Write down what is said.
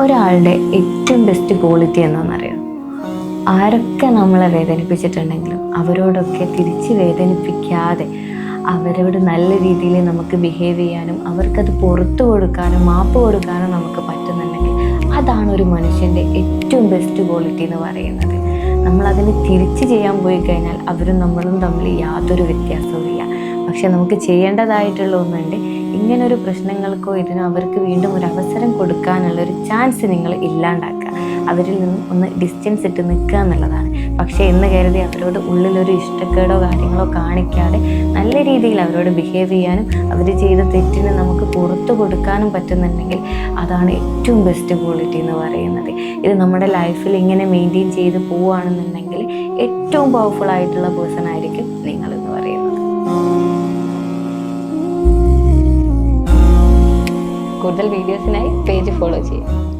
ഒരാളുടെ ഏറ്റവും best quality എന്താണെന്നറിയാം? ആരൊക്കെ നമ്മളെ വേദനിപ്പിച്ചിട്ടുണ്ടെങ്കിലും അവരോടൊക്കെ തിരിച്ച് വേദനിപ്പിക്കാതെ അവരോട് നല്ല രീതിയിൽ നമുക്ക് ബിഹേവ് ചെയ്യാനും അവർക്കത് പുറത്തു കൊടുക്കാനും മാപ്പ് കൊടുക്കാനും നമുക്ക് പറ്റുന്നുണ്ടെങ്കിൽ അതാണ് ഒരു മനുഷ്യന്റെ ഏറ്റവും ബെസ്റ്റ് ക്വാളിറ്റി എന്ന് പറയുന്നത്. നമ്മളതിന് തിരിച്ച് ചെയ്യാൻ പോയി കഴിഞ്ഞാൽ അവരും നമ്മളും തമ്മിൽ യാതൊരു വ്യത്യാസവും ഇല്ല പക്ഷെ നമുക്ക് ചെയ്യേണ്ടതായിട്ടുള്ള ഒന്നുണ്ട് ഇങ്ങനൊരു പ്രശ്നങ്ങൾക്കോ ഇതിനോ അവർക്ക് വീണ്ടും ഒരു അവസരം കൊടുക്കാനുള്ള ഒരു ചാൻസ് നിങ്ങൾ ഇല്ലാണ്ടാക്കുക. അവരിൽ നിന്നും ഒന്ന് ഡിസ്റ്റൻസ് ഇട്ട് നിൽക്കുക എന്നുള്ളതാണ്. പക്ഷേ എന്ന് കരുതി അവരോട് ഉള്ളിലൊരു ഇഷ്ടക്കേടോ കാര്യങ്ങളോ കാണിക്കാതെ നല്ല രീതിയിൽ അവരോട് ബിഹേവ് ചെയ്യാനും അവർ ചെയ്ത തെറ്റിന് നമുക്ക് പുറത്തു കൊടുക്കാനും പറ്റുന്നുണ്ടെങ്കിൽ അതാണ് ഏറ്റവും ബെസ്റ്റ് ക്വാളിറ്റി എന്ന് പറയുന്നത്. ഇത് നമ്മുടെ ലൈഫിൽ ഇങ്ങനെ മെയിന്റെയിൻ ചെയ്ത് പോവുകയാണെന്നുണ്ടെങ്കിൽ ഏറ്റവും പവർഫുൾ ആയിട്ടുള്ള പേഴ്സൺ കൂടുതൽ വീഡിയോസിനായി പേജ് ഫോളോ ചെയ്യുക